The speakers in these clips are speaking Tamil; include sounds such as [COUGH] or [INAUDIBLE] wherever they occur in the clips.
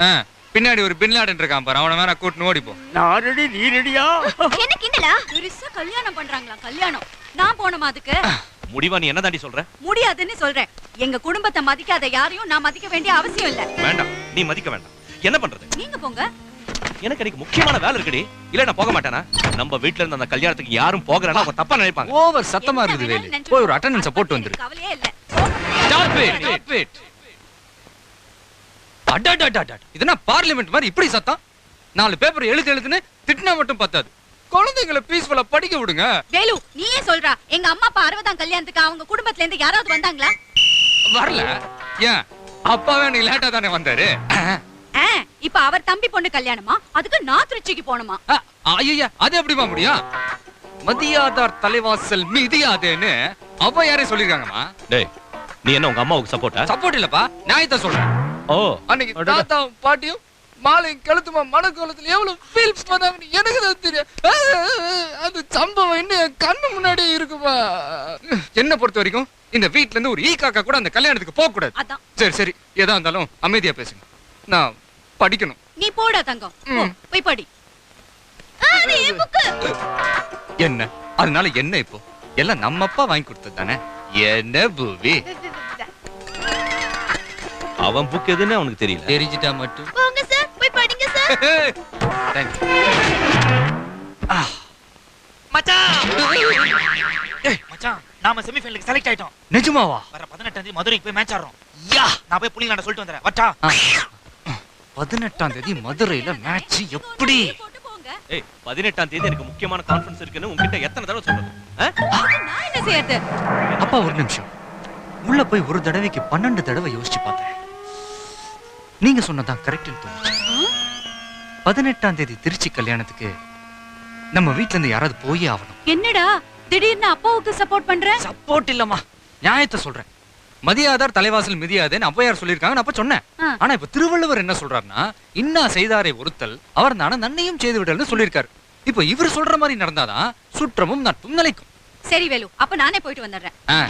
ஆ, பின்னாடி ஒரு பின்லாடன் இருக்கான் பாரு அவனை வேற கூட்டின்னு ஓடிப்போ நான் ரெடி நீ ரெடியா? என்ன கிண்டலா? பெருசா கல்யாணம் பண்றாங்களா கல்யாணம்? நான் போனமா அதுக்கு? முடிவா நீ என்ன தாண்டி சொல்ற? முடியாதுன்னு சொல்றேன். எங்க குடும்பத்தை மதிக்காத யாரையும் நான் மதிக்க வேண்டிய அவசியம் இல்ல. வேண்டாம் நீ மதிக்க வேண்டாம். என்ன பண்றது? நீங்க போங்க. எனக்கு எனக்கு முக்கியமான வேலை இருக்குடி. இல்ல நான் போக மாட்டேனா? நம்ம வீட்ல இருந்து அந்த கல்யாணத்துக்கு யாரும் போகலன்னா அவங்க தப்பா நினைப்பாங்க. ஓவர் சத்தமா இருக்குது வேலு. போய் ஒரு. அட்டண்டன்ஸ போட்டு வந்துரு. கவலையே இல்ல. Stop it, இதுனா பார்லிமெண்ட் மாதிரி இப்படி சத்தம்? நாலு பேப்பர் எழுத்து எழுத்துன்னு திட்டினா மட்டும் பத்தாது. குழந்தைங்களை பீஸ்ஃபுல்லா படிக்க விடுங்க. வேலு நீயே சொல்றா. எங்க அம்மா அப்பா அறுபதாம் கல்யாணத்துக்கு அவங்க குடும்பத்துல இருந்து யாராவது வந்தாங்களா? வரல. ஏன்? அப்பாவே எனக்கு லேட்டா தானே வந்தாரு. இப்ப அவர் தம்பி பொண்ணு கல்யாணமா? அதுக்கு நான் திருச்சிக்கு போகணுமா? ஐயா அது எப்படிமா முடியும்? மதியாதார் தலைவாசல் மிதியாதேன்னு அவ யாரே சொல்லிருக்காங்கம்மா. டேய் நீ என்ன உங்க அம்மாவுக்கு சப்போர்ட்டா சப்போர்ட் இல்லப்பா நியாயத்தை சொல்றேன். ஓ. அன்னைக்கு தாத்தாவும் பாட்டியும் மாலையும் கழுத்துமா மனக்கோலத்துல எவ்வளவு ஃபீல் பண்ணாங்கன்னு எனக்கு தான் தெரியும். அந்த சம்பவம் இன்னும் என் கண்ணு முன்னாடியே இருக்குப்பா என்ன பொறுத்த வரைக்கும் இந்த வீட்ல இருந்து ஒரு ஈ காக்கா கூட அந்த கல்யாணத்துக்கு போக கூடாது. அதான். சரி சரி. எதா இருந்தாலும் அமைதியா பேசுங்க. நான் படிக்கணும். நீ போடா தங்கம். போய் படி. என்ன? அதனால என்ன இப்போ? எல்லாம் நம்ம அப்பா வாங்கி கொடுத்தது தானே? என்ன பூவி? [LAUGHS] அவன் புக் எதுன்னு அவனுக்கு தெரியல. தெரிஞ்சிட்டா மட்டும். போங்க சார் போய் படிங்க சார். [LAUGHS] Thank you. மச்சான். நாம செமிஃபைனலுக்கு செலக்ட் ஆயிட்டோம். நிஜமாவா? வர பதினெட்டாம் தேதி மதுரைக்கு போய் மேட்ச் ஆடுறோம். யா. நான் போய் புள்ளிங்களாண்ட சொல்லிட்டு வந்துறேன் வட்டா பதினெட்டாம் தேதி மதுரையில மேட்ச் எப்படி? போட்டு போங்க. ஏய் பதினெட்டாம் தேதி எனக்கு முக்கியமான கான்ஃபரன்ஸ் இருக்குன்னு உன்கிட்ட எத்தனை தடவை சொல்றது? ஆ? நான் என்ன செய்யறது? அப்பா ஒரு நிமிஷம். உள்ள போய் ஒரு தடவைக்கு பன்னெண்டு தடவை யோசிச்சு பார்த்தேன். நீங்க சொன்னதான் கரெக்ட்னு தோணுச்சு. பதினெட்டாம் தேதி திருச்சி கல்யாணத்துக்கு நம்ம வீட்ல இருந்து யாராவது போயே ஆகணும். என்னடா? திடீர்னு அப்பாவுக்கு சப்போர்ட் பண்ற? சப்போர்ட் இல்லம்மா. நியாயத்தை சொல்றேன். மதியாதார் தலைவாசல் மிதியாதேன்னு அப்பையார் சொல்லியிருக்காங்க நான் அப்ப சொன்னேன். ஆனா இப்ப திருவள்ளுவர் என்ன சொல்றாருன்னா இன்னா செய்தாரை ஒருத்தல் அவர் நான நன்னையும் செய்து விடல்னு சொல்லியிருக்காரு. இப்ப இவர் சொல்ற மாதிரி நடந்தாதான் சுற்றமும் நட்பும் நிலைக்கும். சரி வேலு. அப்ப நானே போயிட்டு வந்துடுறேன்?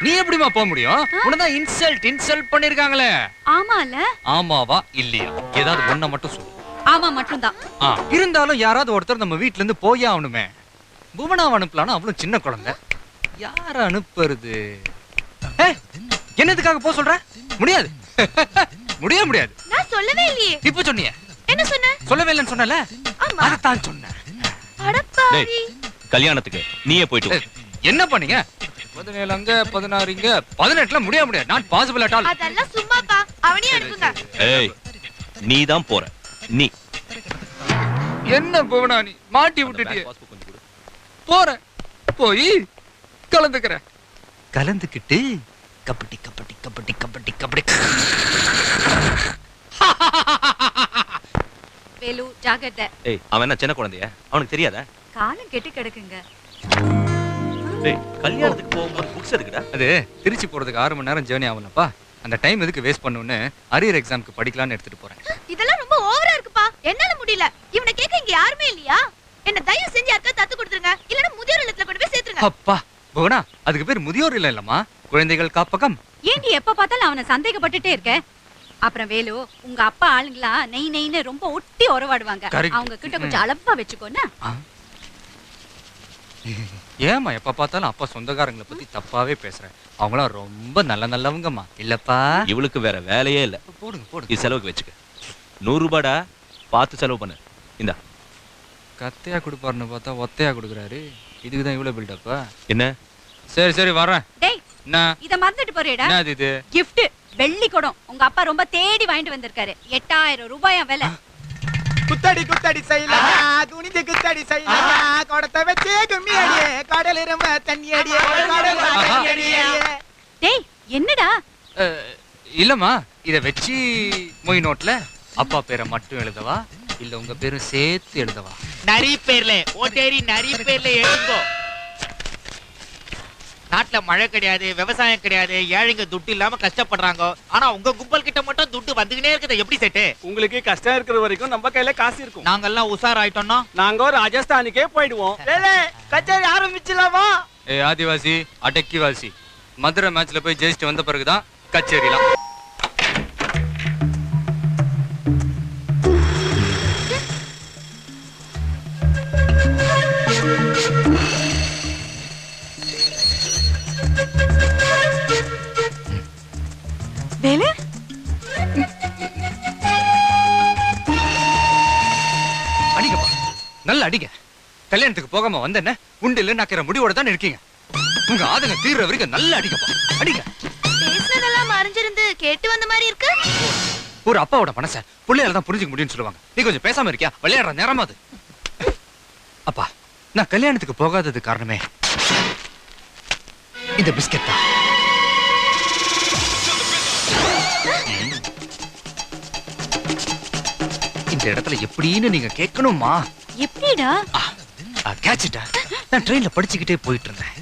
நீ எப்படிமா போக முடியும்? உனதான் இன்சல்ட் இன்சல்ட் பண்ணிருக்காங்களே. ஆமால. ஆமாவா? இல்லையா? ஏதாவது ஒண்ண மட்டும் சொல்லு. ஆமா மட்டும்தான். ஆ, இருந்தாலும் யாராவது ஒருத்தர் நம்ம வீட்ல இருந்து போயே ஆகணுமே. புவனாவை அனுப்பலாம்னா அவளும் சின்ன குழந்தை. யார அனுப்புறது? என்னதுக்காக போக சொல்ற? முடியாது. [LAUGHS] முடிய முடியாது. நான் சொல்லவே இல்லையே. இப்ப சொன்னியே. என்ன சொன்ன? சொல்லவே இல்லைன்னு சொன்னல. அதைத்தான் சொன்னேன். கல்யாணத்துக்கு. நீயே போயிட்டு. என்ன பண்ணீங்க? பதினேழு அங்க பதினாறு இங்க பதினெட்டுல முடிய முடியாது. நாட் பாசிபிள் அட் ஆல் அதெல்லாம் சும்மாப்பா. அவனே அனுப்புங்க. ஏய் நீ தான் போற. நீ. என்ன புவனா நீ? மாட்டி விட்டுட்டியே. போறேன். போய் கலந்துக்கிறேன். கலந்துக்கிட்டு கபடி கபடி கபடி கபடி கபடி. [LAUGHS] வேலு ஜாகிரதை ஏய் அவன் என்ன சின்ன குழந்தைய? அவனுக்கு தெரியாதா? காலம் கெட்டு கிடக்குங்க. டேய் கல்யாணத்துக்கு போகும்போது புக்ஸ் எதுக்குடா அது திருச்சி போறதுக்கு ஆறு மணி நேரம் ஜேர்னி ஆகும்லப்பா அந்த டைம் எதுக்கு வேஸ்ட் பண்ணுன்னு அரியர் எக்ஸாம்க்கு படிக்கலாம்னு எடுத்துட்டு போறேன். இதெல்லாம் ரொம்ப ஓவரா இருக்குப்பா. என்னால முடியல. இவனை கேட்க இங்க யாருமே இல்லையா? என்ன தயவு செஞ்சு யாருக்கா தத்து கொடுத்துருங்க. இல்லனா முதியோர் இல்லத்துல கொண்டு போய் சேர்த்துருங்க. அப்பா புவனா அதுக்கு பேர் முதியோர் இல்ல இல்லம்மா. குழந்தைகள் காப்பகம். ஏண்டி எப்ப பார்த்தாலும் அவனை சந்தேகப்பட்டுட்டே இருக்க? அப்புறம் வேலு உங்க அப்பா ஆளுங்களா நெய் நெய்னு ரொம்ப ஒட்டி உறவாடுவாங்க. அவங்க கிட்ட கொஞ்சம் அளவா வச்சுக்கோன்னா ஏமா எப்ப பார்த்தாலும் அப்பா சொந்தக்காரங்களை பத்தி தப்பாவே பேசுறேன் அவங்களாம் ரொம்ப நல்ல நல்லவங்கம்மா. இல்லப்பா. இவளுக்கு வேற வேலையே இல்ல. போடுங்க போடுங்க. இது செலவுக்கு வச்சுக்க. நூறு ரூபாடா பார்த்து செலவு பண்ணு. இந்தா. கத்தையா கொடுப்பாருன்னு பார்த்தா ஒத்தையா கொடுக்குறாரு. இதுக்கு தான் இவ்வளவு பில்டப்பா என்ன? சரி சரி வரேன் டேய் என்ன? இத மறந்துட்டு போறேடா என்னது இது? gift. வெள்ளி குடம். உங்க அப்பா ரொம்ப தேடி வாங்கிட்டு வந்திருக்காரு. எட்டாயிரம் ரூபாயா விலை. குத்தடி குத்தடி செய்யலாம் குனிந்து குத்தடி செய்யலாம் குடத்தை வச்சு கும்மி அடியே. கடல் இரும்ப தண்ணி அடியே. டேய் என்னடா? அஹ், இல்லம்மா. இத வச்சு மொய் நோட்ல அப்பா பேரை மட்டும் எழுதவா? இல்ல உங்க பேரும் சேர்த்து எழுதவா? நரி பேர்ல. ஓட்டேரி நரி பேர்ல எழுதுங்கோ. நாட்டுல மழை கிடையாது விவசாயம் கிடையாது ஏழைங்க துட்டு இல்லாம கஷ்டப்படுறாங்க. ஆனா உங்க கும்பல் கிட்ட மட்டும் துட்டு வந்துகினே இருக்குது. எப்படி செட்டு? உங்களுக்கு கஷ்டம் இருக்கிற வரைக்கும் நம்ம கையில காசு இருக்கும். நாங்கெல்லாம் உஷார் ஆயிட்டோம்னா நாங்க ராஜஸ்தானுக்கே போயிடுவோம். கச்சேரி ஆரம்பிச்சிடலாமா ஏ ஆதிவாசி அடக்கிவாசி. மதுரை மேட்ச்ல போய் ஜெயிச்சுட்டு வந்த பிறகுதான் கச்சேரிலாம். நல்லா அடிங்க. கல்யாணத்துக்கு போகாம வந்தேன்ன உண்டு இல்ல நக்கிற முடிவோட தான் இருக்கீங்க. உங்க ஆதங்க தீர்ற வரைக்கும் நல்லா அடிங்கப்பா அடிங்க. பேசுனதெல்லாம் மறைஞ்சிருந்து கேட்டு வந்த மாதிரி இருக்கு? ஒரு அப்பாவோட மனச பிள்ளையால தான் புரிஞ்சுக்க முடியும்னு சொல்லுவாங்க. நீ கொஞ்சம் பேசாம இருக்கியா? விளையாடுற நேரமா அது. அப்பா நான் கல்யாணத்துக்கு போகாதது காரணமே இந்த பிஸ்கட் தான். இந்த இடத்துல எப்படின்னு நீங்க கேட்கணுமா எப்படிடா? கேட்சிட்டா நான் ட்ரெயின்ல படிச்சுக்கிட்டே போயிட்டு இருந்தேன்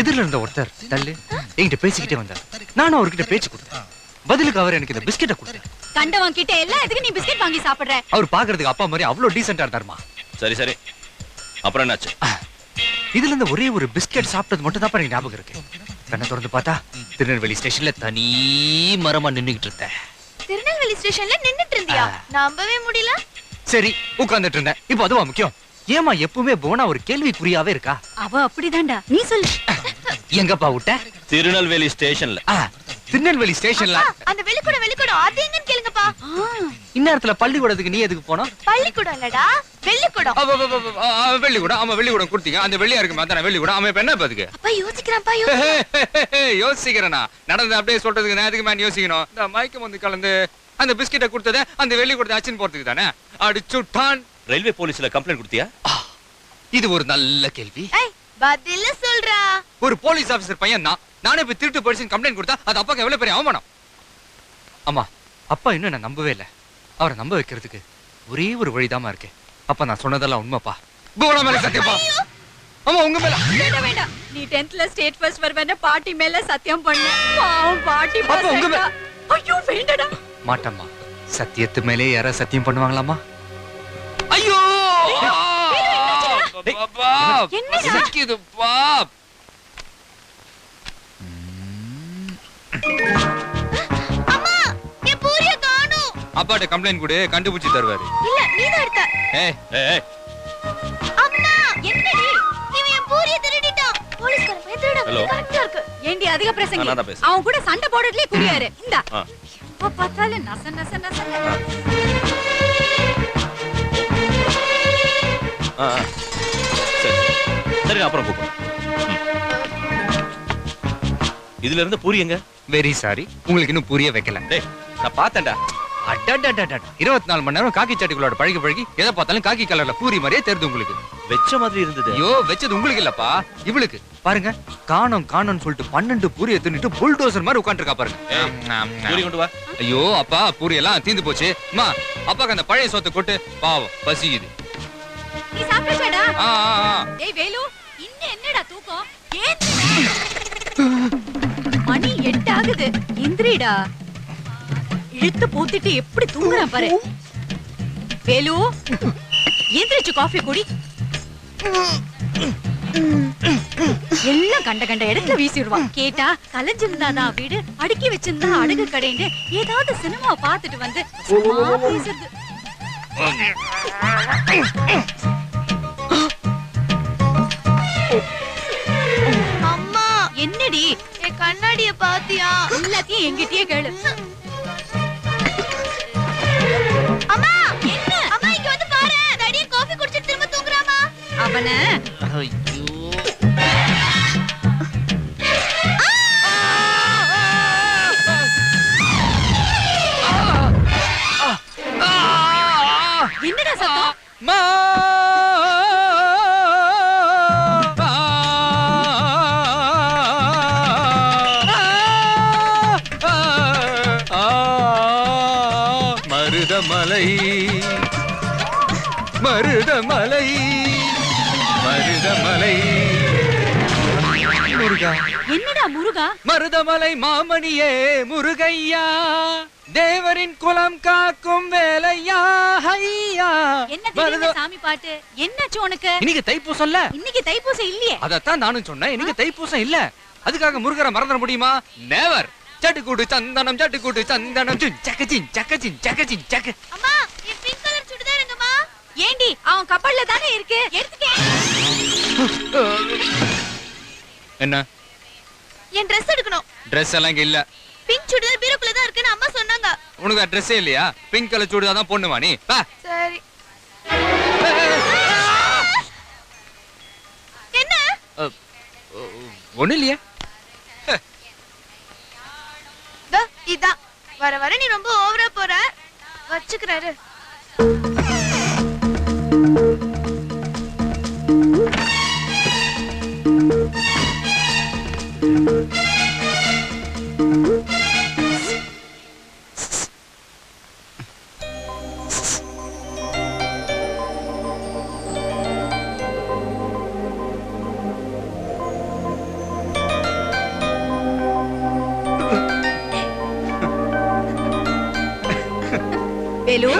எதிரில் இருந்த ஒருத்தர் தள்ளு என்கிட்ட பேசிக்கிட்டே வந்தார். நானும் அவர்கிட்ட பேச்சு கொடுத்தேன். பதிலுக்கு அவர் எனக்கு இந்த பிஸ்கெட்டை கொடுத்தார். கண்டவன் கிட்ட எல்லாம் எதுக்கு நீ பிஸ்கட் வாங்கி சாப்பிடுற. அவர் பாக்குறதுக்கு அப்பா மாதிரி அவ்வளவு டீசெண்டா இருந்தாருமா? சரி சரி. அப்புறம் என்னாச்சு? இதுல இருந்து ஒரே ஒரு பிஸ்கெட் சாப்பிட்டது மட்டும் தான் எனக்கு ஞாபகம் இருக்கு. கண்ணை திறந்து பார்த்தா திருநெல்வேலி ஸ்டேஷன்ல தனி மரமா நின்னுகிட்டு இருந்தேன். திருநெல்வேலி ஸ்டேஷன்ல நின்னுட்டு இருந்தியா. நம்பவே முடியல. சரி உட்கார்ந்துட்டு இருந்தேன் இப்போ அதுவா முக்கியம்? ஏமா எப்பவுமே போனா ஒரு கேள்விக்குறியாவே இருக்கா? அவ அப்படிதான்டா. நீ சொல்லு. எங்கப்பா விட்ட? திருநெல்வேலி ஸ்டேஷன்ல. ஆ, திருநெல்வேலி ஸ்டேஷன்ல. அந்த வெளிக்கூடம் வெளிக்கூடம் அது எங்கன்னு கேளுங்கப்பா. இந்நேரத்துல பள்ளிக்கூடத்துக்கு நீ எதுக்கு போனோம் பள்ளிக்கூடம் இல்லடா வெள்ளிக்கூடம் வெள்ளிக்கூடம் ஆமா வெள்ளிக்கூடம் கொடுத்தீங்க. அந்த வெள்ளியா இருக்கு அதானே வெள்ளிக்கூடம் அவன் இப்ப என்ன பாத்துக்கு அப்பா யோசிக்கிறான்ப்பா யோசி [LAUGHS] யோசிக்கிறேனா? நடந்து அப்படியே சொல்றதுக்கு நான் எதுக்கு மேன் யோசிக்கணும்? இந்த மயக்கம் வந்து கலந்து அந்த பிஸ்கெட்டை கொடுத்தத அந்த வெள்ளி கொடுத்த அச்சின் போறதுக்கு தானே? அடிச்சுட்டான் ரயில்வே போலீஸ்ல கம்ப்ளைண்ட் கொடுத்தியா? இது ஒரு நல்ல கேள்வி. ஏய் பதில சொல்றா. ஒரு போலீஸ் ஆபீசர் பையன் தான் நானே போய் திருட்டு போலீஸ் கம்ப்ளைண்ட் கொடுத்தா அது அப்பாக்கு எவ்வளவு பெரிய அவமானம்? அம்மா அப்பா இன்னும் என்ன நம்பவே இல்லை. அவரை நம்ப வைக்கிறதுக்கு ஒரே ஒரு வழிதாம்மா இருக்கு. அப்பா நான் சொன்னதெல்லாம் உண்மைப்பா. கோலா மேல சத்தியப்பா ஆமா உங்க மேல. வேண்டாம் வேண்டாம். நீ 10thல ஸ்டேட் ஃபர்ஸ்ட் வருவேன்னு பாட்டி மேல சத்தியம் பண்ண பாவம் பாட்டி அப்ப உங்க மே- பசங்க ஐயோ வேண்டடா. மாட்டம்மா. சத்தியத்து மேலே யாரா சத்தியம் பண்ணுவாங்களாமா ஐயோ! அப்பாட்ட கம்ப்ளைண்ட் கொடு கண்டுபிடிச்சு தருவாரு. இல்ல நீதான் எடுத்த. ஏய் ஏய், ஏய், அம்மா என்னடி? இவன் என் பூரிய திருடிட்டான். போலீஸ்காரன் போய் திருட Hello. கரெக்டா இருக்கு. ஏண்டி அதிக பிரசங்கி? தான். அவன் கூட சண்டை போடுறதுலயே குறியாரு இந்தா. பார்த்தாலும் நச நச நச. சரி. அப்புறம் கூப்பிடுறேன். இதுல இருந்து பூரி எங்க? வெரி சாரி உங்களுக்கு இன்னும் புரிய வைக்கல. நான் பார்த்தேன்டா. இருபத்தி நாலு மணி நேரம் காக்கி சட்டிகளோட பழகி பழகி எதை பார்த்தாலும் காக்கி கலர்ல பூரி மாதிரியே தெரியுது உங்களுக்கு. வெச்ச மாதிரி இருந்தது. ஐயோ வச்சது உங்களுக்கு இல்லப்பா. இவளுக்கு. பாருங்க காணோம் காணோம்னு சொல்லிட்டு பன்னெண்டு பூரியை தின்னுட்டு புல்டோசர் மாதிரி உட்காந்துருக்கா பாருங்க. பூரி கொண்டு வா. ஐயோ அப்பா பூரி எல்லாம் தீந்து போச்சு. அம்மா அப்பாக்கு அந்த பழைய சோத்தை கொட்டு. பாவம் பசிக்குது. நீ சாப்பிடுச்சடா ஆ, ஆ. ஏய் வேலு இன்னும் என்னடா தூக்கம்? ஏன் மணி எட்டு ஆகுது. எந்திரிடா இழுத்து போத்திட்டு எப்படி தூங்குறான் பாரு. வேலு எந்திரிச்சு காஃபி குடி. எல்லாம் கண்ட கண்ட இடத்துல வீசிடுவான் கேட்டா கலைஞ்சிருந்தாதான் வீடு அடுக்கி வச்சிருந்தா அடுக்கு கடைன்னு ஏதாவது சினிமா பாத்துட்டு வந்து பேசுறது. அம்மா என்னடி? என் கண்ணாடிய பாத்தியா எல்லாத்தையும் எங்கிட்டயே கேளு. அம்மா என்ன அம்மா இங்க வந்து பாரு தடிய காஃபி குடிச்சிட்டு திரும்ப தூங்குறாமா அவன. என்னடா சத்தம்? மா. மருதமலை. மருதமலை. மருதமலை. முருகா. என்னடா முருகா? மருதமலை மாமணியே முருகையா. தேவரின் குலம் காக்கும் வேலையா ஐயா என்ன மருத- சாமி பாட்டு? என்னாச்சு உனக்கு? இன்னைக்கு தைப்பூசம்ல இன்னைக்கு தைப்பூசம் இல்லையே. அதத்தான் நானும் சொன்னேன். இன்னைக்கு தைப்பூசம் இல்ல. அதுக்காக முருகரை மறந்துட முடியுமா? நேவர் சட்டுக்கூடு சந்தனம் சட்டுக்கூடு சந்தனம். சின் சக்க சின் சக்க சின் சக்க சின் சக்க. அம்மா என் பிங்க் கலர் சுடிதார் எங்கம்மா? ஏண்டி அவன் கப்பல்ல தானே இருக்கு? எடுத்துக்க என்ன? என் ட்ரெஸ் எடுக்கணும். ட்ரெஸ் எல்லாம் இங்க இல்ல. பிங்க் சுடிதார் பீரோக்குள்ள தான் இருக்குன்னு அம்மா சொன்னாங்க. உனக்கு ட்ரெஸ்ஸே இல்லையா? பிங்க் கலர் சூடுதா தான் பொண்ணுமா நீ. வா. சரி. என்ன? ஒண்ணு இல்லையே. இதான். வர வர நீ ரொம்ப ஓவரா போற. வச்சுக்கிறாரு. வேலு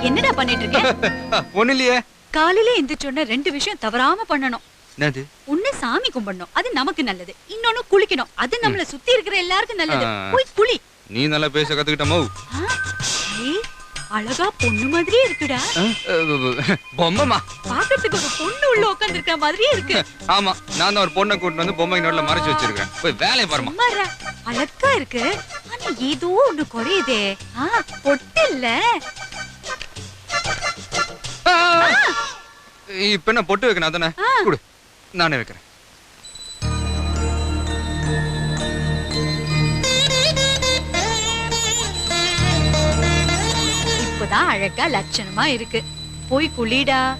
என்னடா பண்ணிட்டு இருக்க? [LAUGHS] ஒண்ணு இல்லையே காலையில எந்திரிச்சோன்ன ரெண்டு விஷயம் தவறாம பண்ணணும். என்னது? ஒண்ணு சாமி கும்பிடணும். அது நமக்கு நல்லது. இன்னொன்னு குளிக்கணும். அது நம்மள சுத்தி இருக்கிற எல்லாருக்கும் நல்லது. போய் குளி. நீ நல்லா பேச கத்துக்கிட்டமோ ஆ, ஏய், அழகா பொண்ணு மாதிரியே இருக்குடா. பொம்மைமா பாக்குறதுக்கு ஒரு பொண்ணு உள்ள உட்கார்ந்திருக்கிற மாதிரியே இருக்கு. ஆமா நான் தான் ஒரு பொண்ணை கூட்டிட்டு வந்து பொம்மை நோட்ல மறைச்சு வச்சிருக்கேன். போய் வேலையை பாருமா அழகா இருக்கு. ஆனா ஏதோ ஒண்ணு குறையுதே. ஆ பொட்டு இல்ல. இப்ப என்ன பொட்டு வைக்கணும் அதானே. கொடு. நானே வைக்கிறேன். இப்பதான் அழகா லட்சணமா இருக்கு. போய் குளிடா.